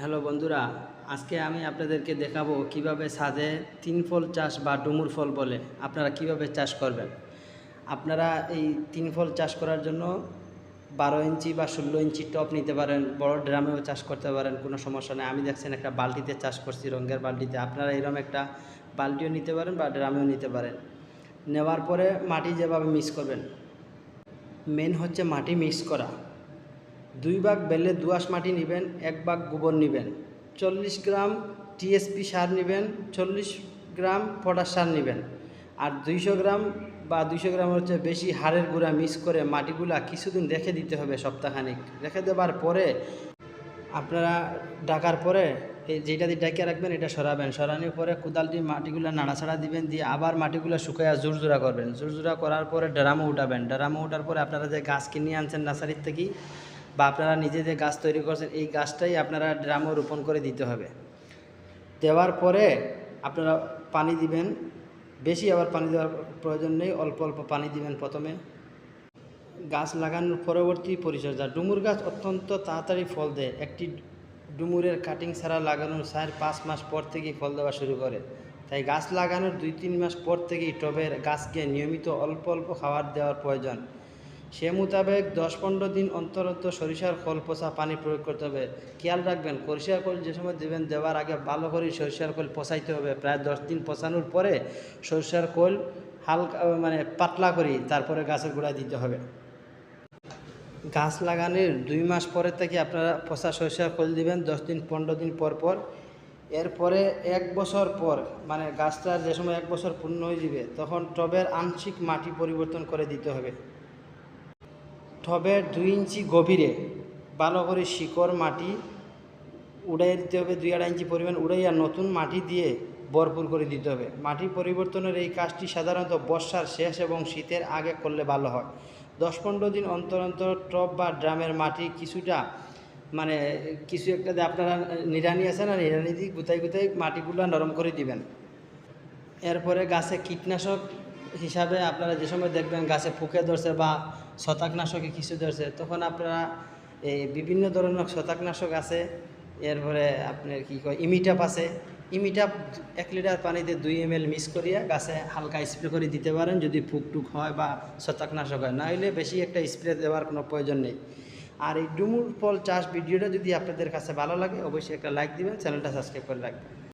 Hello বন্ধুরা, আজকে আমি আপনাদেরকে দেখাবো কীভাবে ছাদে তিন ফল চাষ বা ডুমুর ফল বলে। আপনারা কীভাবে চাষ করবেন? আপনারা এই তিন ফল চাষ করার জন্য বারো ইঞ্চি বা ষোলো ইঞ্চি টপ নিতে পারেন, বড় ড্রামেও চাষ করতে পারেন, কোনো সমস্যা নেই। আমি দেখছেন একটা বালতিতে চাষ করছি, রঙের বালতিতে। আপনারা এরকম একটা বালতিও নিতে পারেন বা ড্রামেও নিতে পারেন। নেওয়ার পরে মাটি যেভাবে মিক্স করবেন মেন হচ্ছে মাটি মিক্স করা। দুই ভাগ বেলে দুয়াশ মাটি নেবেন, এক ভাগ গোবর নেবেন। চল্লিশ গ্রাম টিএসপি সার নেবেন, চল্লিশ গ্রাম পটাশ সার নেবেন। আর দুইশো গ্রাম বা দুইশো গ্রাম হচ্ছে বেশি হাড়ের গুঁড়া মিক্স করে মাটিগুলা কিছুদিন রেখে দিতে হবে সপ্তাহখানিক। রেখে দেওয়ার পরে আপনারা ডাকার পরে যেটা দিয়ে ডাকিয়ে রাখবেন, এটা সরাবেন। সরানোর পরে কোদাল দিয়ে মাটিগুলো নাড়াছাড়া দিবেন, দিয়ে আবার মাটিগুলো শুকাইয়া জোরজোড়া করবেন। জোরজোড়া করার পরে ড্রামও উঠাবেন। ড্রামও উঠার পরে আপনারা যে গাছ কিনে আনছেন নার্সারির থেকে বা আপনারা নিজে যে গাছ তৈরি করছেন, এই গাছটাই আপনারা ড্রামও রোপণ করে দিতে হবে। দেওয়ার পরে আপনারা পানি দিবেন। বেশি আবার পানি দেওয়ার প্রয়োজন নেই, অল্প অল্প পানি দিবেন প্রথমে। গাছ লাগানোর পরবর্তী পরিচর্যা। ডুমুর গাছ অত্যন্ত তাড়াতাড়ি ফল দেয়। একটি ডুমুরের কাটিং ছাড়া লাগানোর চার পাঁচ মাস পর থেকেই ফল দেওয়া শুরু করে। তাই গাছ লাগানোর দুই তিন মাস পর থেকেই টবের গাছকে নিয়মিত অল্প অল্প খাবার দেওয়ার প্রয়োজন। সে মোতাবেক দশ পনেরো দিন অন্তর সরিষার খোল পচা পানি প্রয়োগ করতে হবে। খেয়াল রাখবেন, সরিষার খোল যে সময় দেবেন, দেওয়ার আগে ভালো করে সরিষার খোল পচাইতে হবে। প্রায় দশ দিন পচানোর পরে সরিষার খোল হালকা মানে পাতলা করি তারপরে গাছের গোড়ায় দিতে হবে। গাছ লাগানোর দুই মাস পরে থেকে আপনারা পচা সরিষার খোল দিবেন, দশ দিন, পনেরো দিন পর পর। এরপরে এক বছর পর মানে গাছটার যে সময় এক বছর পূর্ণ হয়ে যাবে, তখন টবের আংশিক মাটি পরিবর্তন করে দিতে হবে। টবের দুই ইঞ্চি গভীরে, ভালো করে শিকড় মাটি উড়াই দিতে হবে, দুই আড়াই ইঞ্চি পরিমাণ উড়াইয়া নতুন মাটি দিয়ে ভরপুর করে দিতে হবে। মাটি পরিবর্তনের এই কাজটি সাধারণত বর্ষার শেষ এবং শীতের আগে করলে ভালো হয়। দশ পনেরো দিন অন্তর অন্তর টব বা ড্রামের মাটি কিছুটা মানে কিছু একটা আপনারা নিড়ানি আছে না, নিড়ানি দিয়ে গুতাই গুতাই মাটিগুলো নরম করে দিবেন। এরপরে গাছে কীটনাশক হিসাবে আপনারা যে সময় দেখবেন গাছে ফুকে ধরছে বা শতাকনাশকে কিছু ধরছে, তখন আপনারা এই বিভিন্ন ধরনের শতাকনাশক আছে। এরপরে আপনার কি কয়, ইমিটাপ আছে। ইমিটাপ এক লিটার পানিতে দুই এম এল মিক্স করিয়া গাছে হালকা স্প্রে করে দিতে পারেন যদি ফুক টুক হয় বা ছত্রাকনাশক হয়। না হলে বেশি একটা স্প্রে দেওয়ার কোনো প্রয়োজন নেই। আর এই ডুমুর ফল চাষ ভিডিওটা যদি আপনাদের কাছে ভালো লাগে, অবশ্যই একটা লাইক দিবেন, চ্যানেলটা সাবস্ক্রাইব করে রাখবেন।